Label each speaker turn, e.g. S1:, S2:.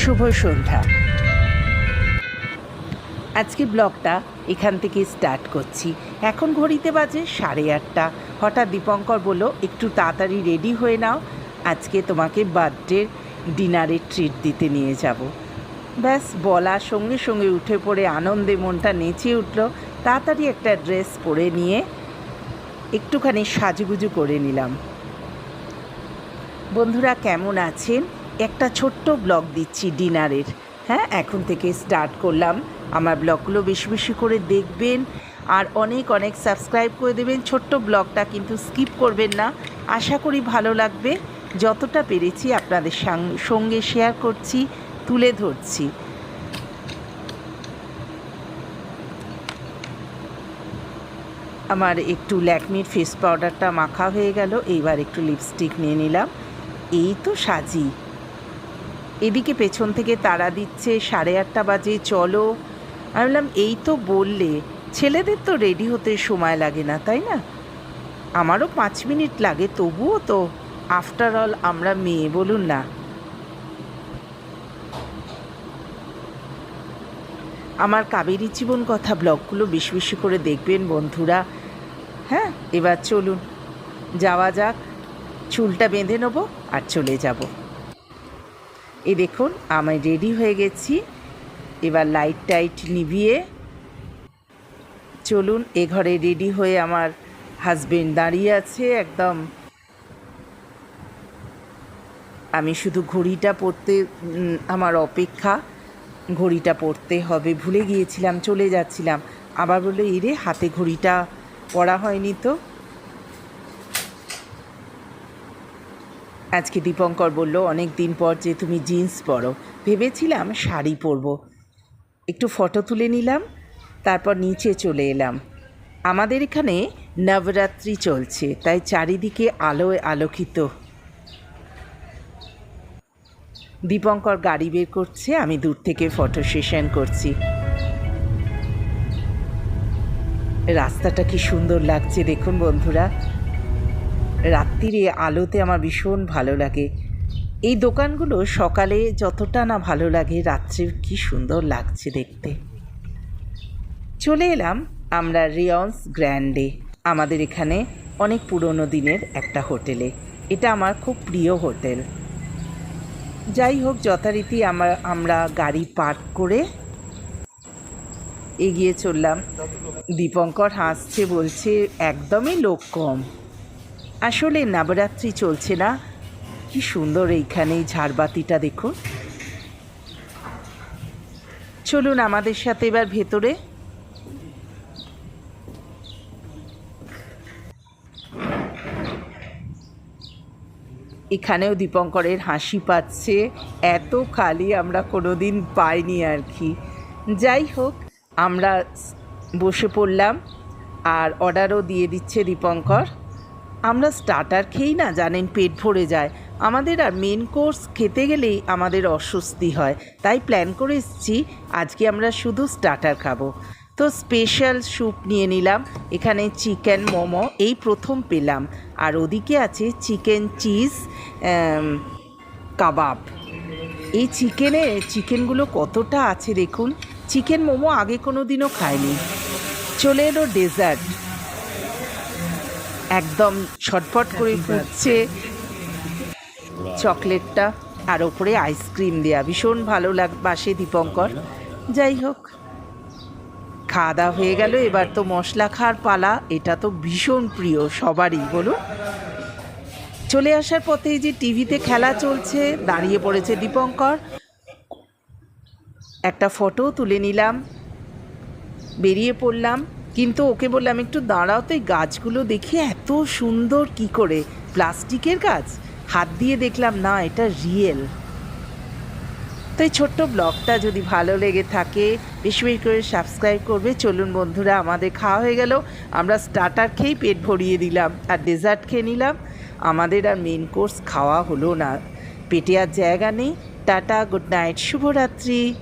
S1: শুভ সন্ধ্যা। আজকে ব্লগটা এখান থেকে স্টার্ট করছি। এখন ঘড়িতে বাজে সাড়ে আটটা। হঠাৎ দীপঙ্কর বলল, একটু তাড়াতাড়ি রেডি হয়ে নাও। আজকে তোমাকে বার্থডে ডিনারের ট্রিট দিতে নিয়ে যাব। ব্যাস, বলার সঙ্গে সঙ্গে উঠে পড়ে আনন্দে মনটা নেচে উঠল। তাড়াতাড়ি একটা ড্রেস পরে নিয়ে একটুখানি সাজুগুজু করে নিলাম। বন্ধুরা, কেমন আছেন? একটা ছোট্ট ব্লগ দিচ্ছি ডিনারের। হ্যাঁ এখন থেকে স্টার্ট করলাম। আমার ব্লগগুলো বেশি বেশি করে দেখবেন আর অনেক অনেক সাবস্ক্রাইব করে দেবেন। ছোট্ট ব্লগটা কিন্তু স্কিপ করবেন না। আশা করি ভালো লাগবে। যতটা পেরেছি আপনাদের সঙ্গে শেয়ার করছি। তুলে ধরছি। আমার একটু ল্যাকমির ফেস পাউডারটা মাখা হয়ে গেল, এইবার একটু লিপস্টিক নিয়ে নিলাম। এই তো সাজি। এদিকে পেছন থেকে তাড়া দিচ্ছে সাড়ে আটটা বাজে, চলো। আমি বললাম, এই তো বললে, ছেলেদের তো রেডি হতে সময় লাগে না, তাই না? আমারও পাঁচ মিনিট লাগে, তবুও তো আফটার অল আমরা মেয়ে বলুন না। আমার কাবেরী জীবন কথা ব্লগগুলো বেশি বেশি করে দেখবেন বন্ধুরা। হ্যাঁ এবার চলুন যাওয়া যাক। চুলটা বেঁধে নেব আর চলে যাব। এই দেখুন আমি রেডি হয়ে গেছি। এবার লাইট টাইট নিভিয়ে চলুন এ ঘরে রেডি হয়ে আমার হাজবেন্ড দাঁড়িয়ে আছে একদম। আমি শুধু ঘড়িটা উম, আমার অপেক্ষা। ঘড়িটা পরতে হবে, ভুলে গিয়েছিলাম, চলে যাচ্ছিলাম। আবার বলল এরে হাতে ঘড়িটা পরা হয়নি তো? আজকে দীপঙ্কর বলল, অনেক দিন পর যে তুমি জিন্স পরো। ভেবেছিলাম শাড়ি পরব। একটু ফটো তুলে নিলাম, তারপর নিচে চলে এলাম। আমাদের এখানে নবরাত্রি চলছে, তাই চারিদিকে আলোয় আলোকিত। দীপঙ্কর গাড়ি বের করছে, আমি দূর থেকে ফটো সেশন করছি। রাস্তাটা কি সুন্দর লাগছে দেখুন বন্ধুরা। রাত্রিরে আলোতে আমার ভীষণ ভালো লাগে। এই দোকানগুলো সকালে যতটা না ভালো লাগে, রাত্রে কি সুন্দর লাগছে দেখতে। চলে এলাম আমরা রিয়ন্স গ্র্যান্ডে, আমাদের এখানে অনেক পুরনো দিনের একটা হোটেলে। এটা আমার খুব প্রিয় হোটেল। যাই হোক, যথারীতি আমার আমরা গাড়ি পার্ক করে এগিয়ে চললাম। দীপঙ্কর হাসছে, বলছে, একদমই লোক কম। আসলে নবরাত্রি চলছে না। কি সুন্দর এইখানে এই ঝাড়বাতিটা দেখুন। চলুন আমাদের সাথে এবার ভেতরে। এখানেও দীপঙ্করের হাসি পাচ্ছে। এত খালি আমরা কোনো দিন পাইনি আর কি। যাই হোক, আমরা বসে পড়লাম আর অর্ডারও দিয়ে দিচ্ছে দীপঙ্কর। আমরা স্টার্টার খেয়েই না, জানেন, পেট ভরে যায়। আমাদের আর মেন কোর্স খেতে গেলেই আমাদের অস্বস্তি হয়। তাই প্ল্যান করে এসেছি, আজকে আমরা শুধু স্টার্টার খাব। তো স্পেশাল স্যুপ নিয়ে নিলাম। এখানে চিকেন মোমো এই প্রথম পেলাম। আর ওদিকে আছে চিকেন চিজ কাবাব। এই চিকেনে চিকেনগুলো কতটা আছে দেখুন। চিকেন মোমো আগে কোনো দিনও খাইনি। চলে এলো ডেজার্ট একদম ছটফট করে ফুটছে। চকলেটটা আর ওপরে আইসক্রিম দেয়া। ভীষণ ভালো লাগ বাসে দীপঙ্কর। যাই হোক। খাওয়া দাওয়া হয়ে গেল। এবার তো মশলা খাওয়ার পালা, এটা তো ভীষণ প্রিয় সবারই, বলুন। চলে আসার পথে যে টিভিতে খেলা চলছে, দাঁড়িয়ে পড়েছে দীপঙ্কর। একটা ফটো তুলে নিলাম, বেরিয়ে পড়লাম। কিন্তু ওকে বললাম, একটু দাঁড়াও তো, এই গাছগুলো দেখি এত সুন্দর কি করে, প্লাস্টিকের গাছ? হাত দিয়ে দেখলাম, না, এটা রিয়েল তো এই ছোট্ট ব্লগটা যদি ভালো লেগে থাকে, বেশি বেশি করে সাবস্ক্রাইব করবে। চলুন বন্ধুরা, আমাদের খাওয়া হয়ে গেল। আমরা স্টার্টার খেয়েই পেট ভরিয়ে দিলাম আর ডেজার্ট খেয়ে নিলাম। আমাদের আর মেন কোর্স খাওয়া হলো না। পেটে আর জায়গা নেই। টাটা গুড নাইট শুভরাত্রি।